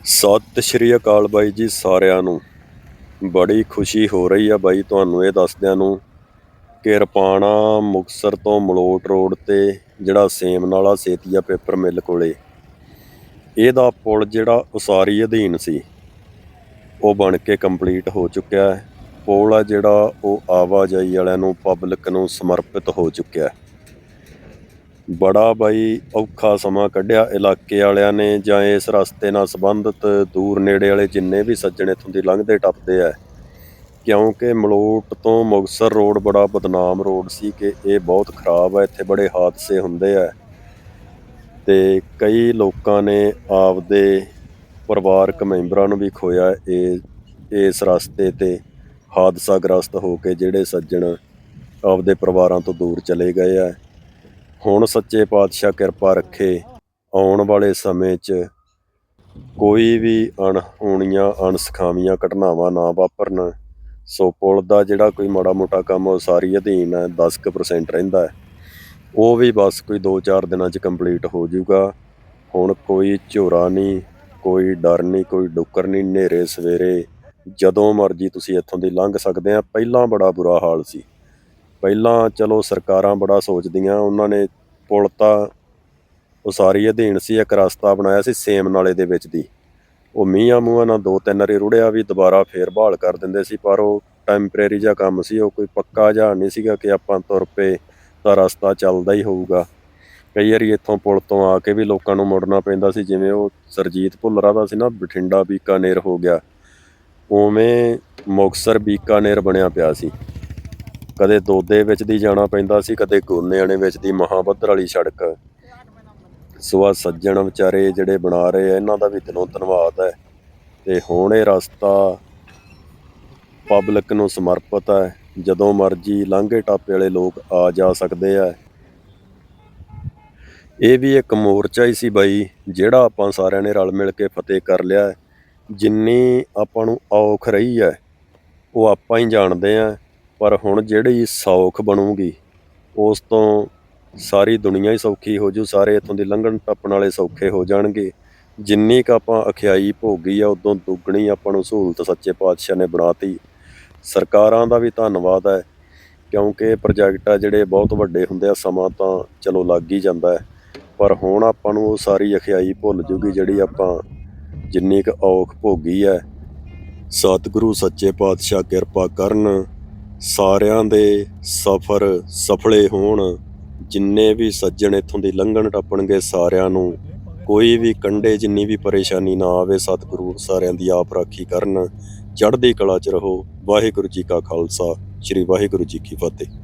ਸਤਿ ਸ਼੍ਰੀ ਅਕਾਲ ਬਾਈ ਜੀ ਸਾਰਿਆਂ ਨੂੰ। ਬੜੀ ਖੁਸ਼ੀ ਹੋ ਰਹੀ ਆ ਬਾਈ ਤੁਹਾਨੂੰ ਇਹ ਦੱਸਦਿਆਂ ਨੂੰ ਕਿ ਰਪਾਣਾ ਮੁਕਸਰ ਤੋਂ ਮਲੋਟ ਰੋਡ ਤੇ ਜਿਹੜਾ ਸੇਮ ਨਾਲਾ ਸੇਤੀਆ ਪੇਪਰ ਮਿਲ ਕੋਲੇ, ਇਹਦਾ ਪੁਲ ਜਿਹੜਾ ਉਸਾਰੀ ਅਧੀਨ ਸੀ, ਉਹ ਬਣ ਕੇ ਕੰਪਲੀਟ ਹੋ ਚੁੱਕਿਆ ਹੈ। ਪੁਲ ਆ ਜਿਹੜਾ ਉਹ ਆਵਾਜਾਈ ਵਾਲਿਆਂ ਨੂੰ, ਪਬਲਿਕ ਨੂੰ ਸਮਰਪਿਤ ਹੋ ਚੁੱਕਿਆ ਹੈ। ਬੜਾ ਬਾਈ ਔਖਾ ਸਮਾਂ ਕੱਢਿਆ ਇਲਾਕੇ ਵਾਲਿਆਂ ਨੇ ਜਾਂ ਇਸ ਰਸਤੇ ਨਾਲ ਸੰਬੰਧਿਤ ਦੂਰ ਨੇੜੇ ਵਾਲੇ ਜਿੰਨੇ ਵੀ ਸੱਜਣ ਇੱਥੋਂ ਦੀ ਲੰਘਦੇ ਟੱਪਦੇ ਆ। ਕਿਉਂਕਿ ਮਲੋਟ ਤੋਂ ਮੁਕਤਸਰ ਰੋਡ ਬੜਾ ਬਦਨਾਮ ਰੋਡ ਸੀ ਕਿ ਇਹ ਬਹੁਤ ਖਰਾਬ ਹੈ ਇੱਥੇ ਬੜੇ ਹਾਦਸੇ ਹੁੰਦੇ ਆ। ਤੇ ਕਈ ਲੋਕਾਂ ਨੇ ਆਪਦੇ ਪਰਿਵਾਰਕ ਮੈਂਬਰਾਂ ਨੂੰ ਵੀ ਖੋਇਆ ਇਹ ਇਸ ਰਸਤੇ ਤੇ, ਹਾਦਸਾਗ੍ਰਸਤ ਹੋ ਕੇ ਜਿਹੜੇ ਸੱਜਣ ਆਪਦੇ ਪਰਿਵਾਰਾਂ ਤੋਂ ਦੂਰ ਚਲੇ ਗਏ ਆ। ਹੁਣ ਸੱਚੇ ਪਾਤਸ਼ਾਹ ਕਿਰਪਾ ਰੱਖੇ, ਆਉਣ ਵਾਲੇ ਸਮੇਂ 'ਚ ਕੋਈ ਵੀ ਅਣਹੋਣੀਆਂ, ਅਣਸਖਾਵੀਆਂ ਘਟਨਾਵਾਂ ਨਾ ਵਾਪਰਨ। ਸੋ ਪੁਲ ਦਾ ਜਿਹੜਾ ਕੋਈ ਮਾੜਾ ਮੋਟਾ ਕੰਮ ਉਹ ਸਾਰੀ ਅਧੀਨ ਹੈ 10% ਰਹਿੰਦਾ ਹੈ। ਉਹ ਵੀ ਬਸ ਕੋਈ 2-4 ਦਿਨਾਂ 'ਚ ਕੰਪਲੀਟ ਹੋ ਜਾਊਗਾ। ਹੁਣ ਕੋਈ ਝੋਰਾ ਨਹੀਂ, ਕੋਈ ਡਰ ਨਹੀਂ, ਕੋਈ ਡੁੱਕਰ ਨਹੀਂ, ਹਨੇਰੇ ਸਵੇਰੇ ਜਦੋਂ ਮਰਜ਼ੀ ਤੁਸੀਂ ਇੱਥੋਂ ਦੀ ਲੰਘ ਸਕਦੇ ਆ। ਪਹਿਲਾਂ ਬੜਾ ਬੁਰਾ ਹਾਲ ਸੀ। ਪਹਿਲਾਂ ਚਲੋ ਸਰਕਾਰਾਂ ਬੜਾ ਸੋਚਦੀਆਂ, ਉਹਨਾਂ ਨੇ ਪੁਲ ਤਾਂ ਉਸਾਰੀ ਅਧੀਨ ਸੀ, ਇੱਕ ਰਸਤਾ ਬਣਾਇਆ ਸੀ ਸੇਮ ਨਾਲੇ ਦੇ ਵਿੱਚ ਦੀ। ਉਹ ਮੀਆਂ ਮੂੰਹਾਂ ਨਾਲ ਦੋ ਤਿੰਨ ਵਾਰੀ ਰੁੜਿਆ ਵੀ ਦੁਬਾਰਾ ਫੇਰ ਬਹਾਲ ਕਰ ਦਿੰਦੇ ਸੀ, ਪਰ ਉਹ ਟੈਂਪਰੇਰੀ ਜਿਹਾ ਕੰਮ ਸੀ, ਉਹ ਕੋਈ ਪੱਕਾ ਜਿਹਾ ਨਹੀਂ ਸੀਗਾ ਕਿ ਆਪਾਂ ਤੁਰ ਪਏ ਤਾਂ ਰਸਤਾ ਚੱਲਦਾ ਹੀ ਹੋਊਗਾ। ਕਈ ਵਾਰੀ ਇੱਥੋਂ ਪੁਲ ਤੋਂ ਆ ਕੇ ਵੀ ਲੋਕਾਂ ਨੂੰ ਮੁੜਨਾ ਪੈਂਦਾ ਸੀ, ਜਿਵੇਂ ਉਹ ਸਰਜੀਤ ਭੁੱਲਰਾ ਦਾ ਸੀ ਨਾ, ਬਠਿੰਡਾ ਬੀਕਾਨੇਰ ਹੋ ਗਿਆ। ਉਵੇਂ ਮੁਕਤਸਰ ਬੀਕਾਨੇਰ ਬਣਿਆ ਪਿਆ ਸੀ। ਕਦੇ ਦੋਦੇ ਵਿੱਚ ਦੀ ਜਾਣਾ ਪੈਂਦਾ ਸੀ, ਕਦੇ ਗੋਨੇਆਣੇ ਵਿੱਚ ਦੀ ਮਹਾਬੱਧਰ ਵਾਲੀ ਸੜਕ। ਸੋ ਸੱਜਣ ਵਿਚਾਰੇ ਜਿਹੜੇ ਬਣਾ ਰਹੇ ਆ, ਇਹਨਾਂ ਦਾ ਵੀ ਦਿਲੋਂ ਧੰਨਵਾਦ ਹੈ। ਤੇ ਹੁਣ ਇਹ ਰਸਤਾ ਪਬਲਿਕ ਨੂੰ ਸਮਰਪਿਤ ਹੈ। ਜਦੋਂ ਮਰਜ਼ੀ ਲਾਂਘੇ ਟਾਪੇ ਵਾਲੇ ਲੋਕ ਆ ਜਾ ਸਕਦੇ ਆ। ਇਹ ਵੀ ਇੱਕ ਮੋਰਚਾ ਹੀ ਸੀ ਬਾਈ, ਜਿਹੜਾ ਆਪਾਂ ਸਾਰਿਆਂ ਨੇ ਰਲ ਮਿਲ ਕੇ ਫਤਿਹ ਕਰ ਲਿਆ। ਜਿੰਨੀ ਆਪਾਂ ਨੂੰ ਔਖ ਰਹੀ ਹੈ, ਉਹ ਆਪਾਂ ਹੀ ਜਾਣਦੇ ਆ। ਪਰ ਹੁਣ ਜਿਹੜੀ ਸੌਖ ਬਣੂਗੀ, ਉਸ ਤੋਂ ਸਾਰੀ ਦੁਨੀਆ ਹੀ ਸੌਖੀ ਹੋ ਜੂ, ਸਾਰੇ ਇੱਥੋਂ ਦੀ ਲੰਘਣ ਟੱਪਣ ਵਾਲੇ ਸੌਖੇ ਹੋ ਜਾਣਗੇ। ਜਿੰਨੀ ਕ ਆਪਾਂ ਅਖਿਆਈ ਭੋਗੀ ਆ, ਉਦੋਂ ਦੁੱਗਣੀ ਆਪਾਂ ਨੂੰ ਸਹੂਲਤ ਸੱਚੇ ਪਾਤਸ਼ਾਹ ਨੇ ਬਣਾਤੀ। ਸਰਕਾਰਾਂ ਦਾ ਵੀ ਧੰਨਵਾਦ ਹੈ, ਕਿਉਂਕਿ ਪ੍ਰੋਜੈਕਟ ਆ ਜਿਹੜੇ ਬਹੁਤ ਵੱਡੇ ਹੁੰਦੇ ਆ, ਸਮਾਂ ਤਾਂ ਚਲੋ ਲੱਗ ਹੀ ਜਾਂਦਾ ਹੈ। ਪਰ ਹੁਣ ਆਪਾਂ ਨੂੰ ਉਹ ਸਾਰੀ ਅਖਿਆਈ ਭੁੱਲ ਜੂਗੀ, ਜਿਹੜੀ ਆਪਾਂ ਜਿੰਨੀ ਕੁ ਔਖ ਭੋਗੀ ਹੈ। ਸਤਿਗੁਰੂ ਸੱਚੇ ਪਾਤਸ਼ਾਹ ਕਿਰਪਾ ਕਰਨ। ਸਾਰਿਆਂ ਦੇ ਸਫ਼ਰ ਸਫਲੇ ਹੋਣ, ਜਿੰਨੇ ਵੀ ਸੱਜਣ ਇੱਥੋਂ ਦੀ ਲੰਘਣ ਟੱਪਣਗੇ ਸਾਰਿਆਂ ਨੂੰ, ਕੋਈ ਵੀ ਕੰਡੇ ਜਿੰਨੀ ਵੀ ਪਰੇਸ਼ਾਨੀ ਨਾ ਆਵੇ, ਸਤਿਗੁਰੂ ਸਾਰਿਆਂ ਦੀ ਆਪ ਰਾਖੀ ਕਰਨ, ਚੜ੍ਹਦੀ ਕਲਾ 'ਚ ਰਹੋ। ਵਾਹਿਗੁਰੂ ਜੀ ਕਾ ਖਾਲਸਾ, ਸ੍ਰੀ ਵਾਹਿਗੁਰੂ ਜੀ ਕੀ ਫਤਿਹ।